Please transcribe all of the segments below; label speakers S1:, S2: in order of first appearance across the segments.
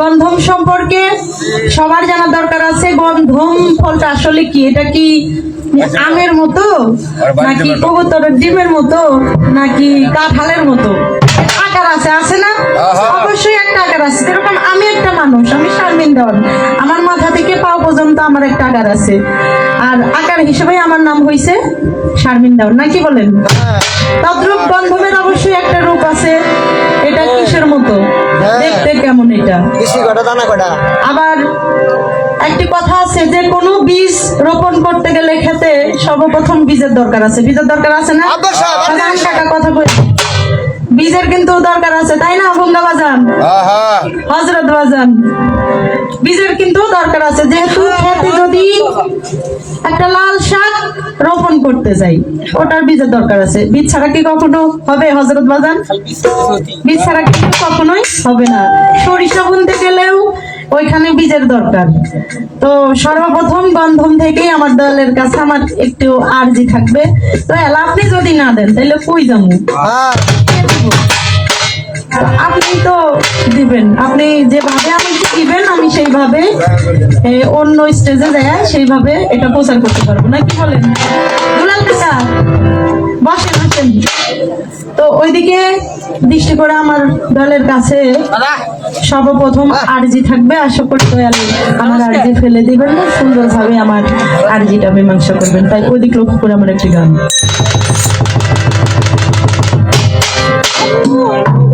S1: গন্ধম সম্পর্কে সবার জানা দরকার আছে। গন্ধম ফলটা আসলে কি? এটা কি আমের মতো? নাকি কবুতরের ডিমের মতো? নাকি কাঁঠালের মতো? আকার আছে আছে না? অবশ্যই একটা আকার আছে। যেরকম আমি একটা মানুষ আমি শারমিন দেওয়ান আমার মাথা থেকে পাও পর্যন্ত আমার একটা আকার আছে। আর আকার হিসেবে আমার নাম হইছে শারমিন দেওয়ান নাকি বলেন? তদ্রূপ গন্ধমের অবশ্যই একটা রূপ আছে। এটা কিসের মতো? কেমন এটা? আবার একটি কথা আছে যে কোনো বীজ রোপণ করতে গেলে খেতে সর্বপ্রথম বীজের দরকার আছে। বীজের দরকার আছে না?
S2: অবশ্যই।
S1: কথা কই বীজের কিন্তু দরকার আছে তাই না গঙ্গা বাজান? হজরত বাজান। বীজের কিন্তু দরকার আছে যেহেতু খেতে যদি একটা লাল শাক রোপণ করতে যাই ওটার বীজের দরকার আছে। বীজ ছাড়া কি কখনো হবে হজরত বাজান? বীজ ছাড়া কিন্তু কখনোই হবে না। সরিষা বুনতে গেলেও ওইখানে বীজের দরকার। তো সর্বপ্রথম গন্ধম থেকেই আমার দলের কাছে আমার একটু আর্জি থাকবে। তো এলা আপনি যদি না দেন তাহলে কই যাব?
S2: হ্যাঁ।
S1: আপনি তো দিবেন। আপনি যেভাবে আমাকে দিবেন আমি সেইভাবে অন্য স্টেজে যায় সেইভাবে এটা প্রচার করতে পারব। না কি বলেন? দুলাল কাকা বসেন আসেন তো ওইদিকে দৃষ্টি করে আমার দলের কাছে সর্বপ্রথম আরজি থাকবে। আশা করি দয়াল আমার আরজি ফেলে দিবেন না সুন্দরভাবে আমার আরজিটা মীমাংসা করবেন। তাই ওইদিকে লক্ষ্য করে আমার একটি গান। আরে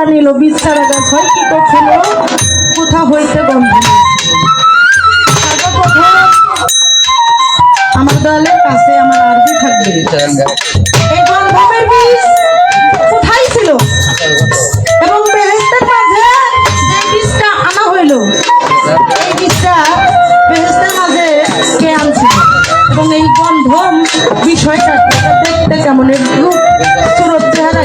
S1: কেয়া নিল বিছানা গাছ হয় কি করছিল কোথা হইতে সর্বপ্রথম আমার দলের কাছে আমার আরবি থাকবে। এবং বেহেস্তের আনা হইল, এই বীজটা মাঝে কে এবং এই গন্ধম বিষয়টা দেখতে কেমন এর রূপ চেহারা?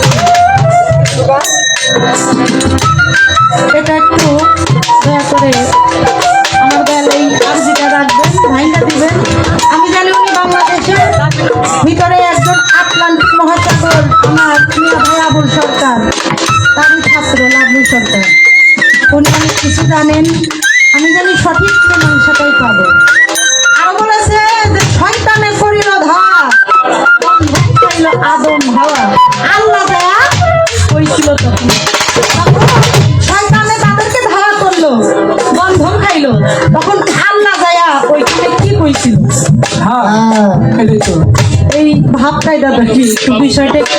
S1: এটা একটু দয়া করে আমার গালে আরজিটা রাখবেন ভাইঙ্গা দিবেন। আমি জানি উনি বাংলাদেশের, ভিতরে একজন আটলান্টিক মহাসাগর, আমার মিয়া ভাই সরকার, তারই ছাত্র লাভলু সরকার। উনি অনেক কিছু জানেন। আমি জানি সঠিক মীমাংসাটাই পাবো। আরও বলেছে যে শয়তানে করিল ধার আদম হাওয়া। আল্লাহ দেয়া কইছিল তখন শয়তানে তাদেরকে ধারা করল বন্ধন খাইলো। তখন আল্লাহ যায়া ওইখানে কি কইছিল? এই ভাবটাই দাদা কি? বিষয়টা একটু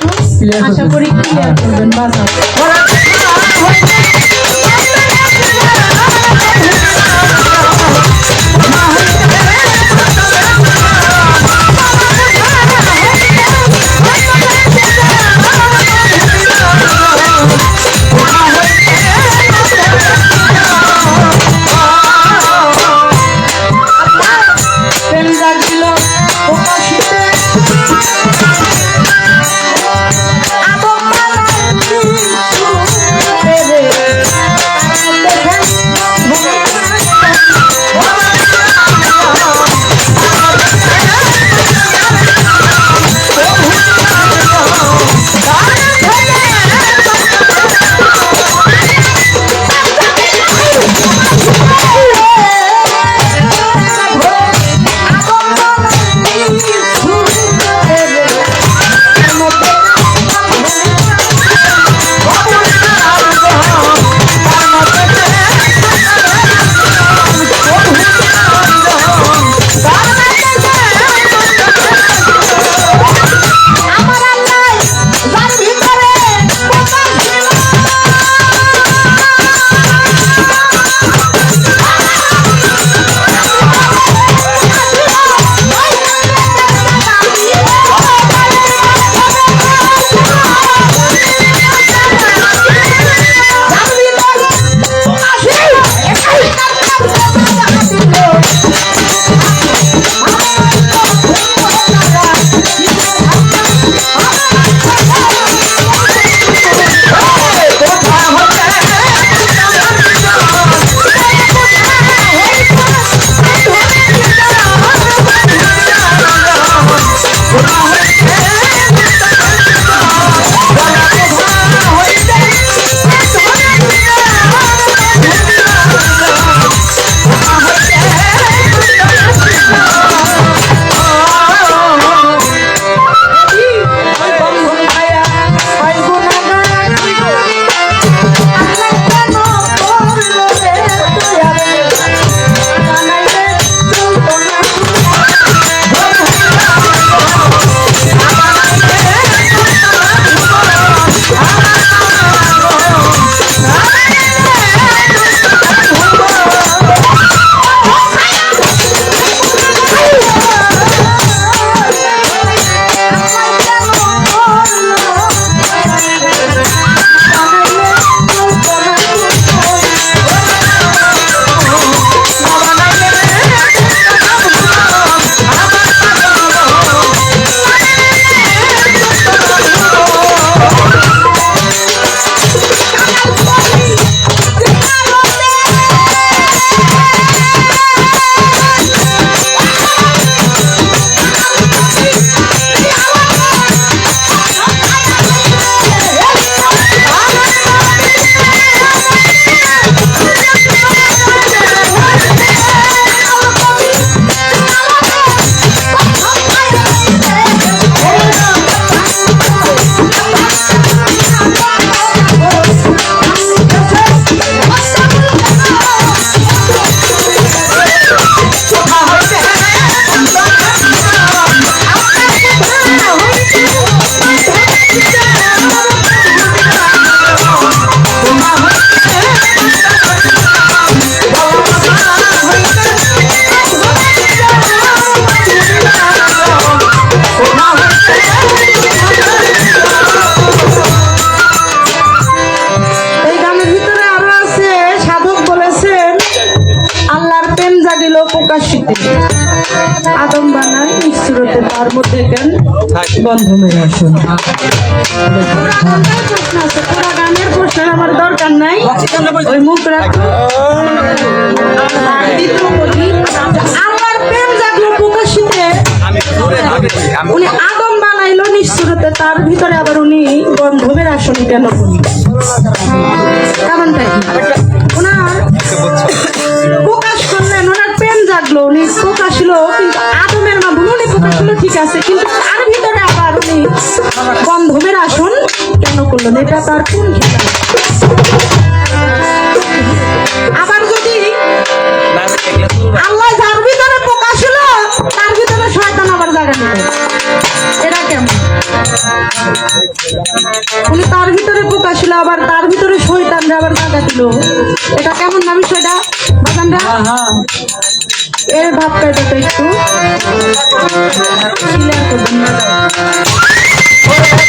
S1: আশা করি ক্লিয়ার করবেন বাজার আমার দরকার নাই উনি আদম বানাইলো নিশ্চরতে তার ভিতরে আবার উনি গন্ধমের আসন কেন ওনার প্রকাশ করলেন, ওনার প্রেম জাগলো, উনি প্রকাশ কিন্তু আদমের মাধ্যমে উনি প্রকাশ ঠিক আছে, কিন্তু গন্ধমের আসন কেন করলেন এটা তার কোন আবার যদি আল্লাহ যার ভিতরে প্রকাশ হলো তার ভিতরে শয়তান আবার জায়গা নিল এটা কেমন? উনি তার ভিতরে প্রকাশ হলো আবার তার ভিতরে শয়তান আবার জায়গা দিল। এটা কেমন না বিষয়টা বাগানরা এর ভাবটা এটা তো একটু। Thank you.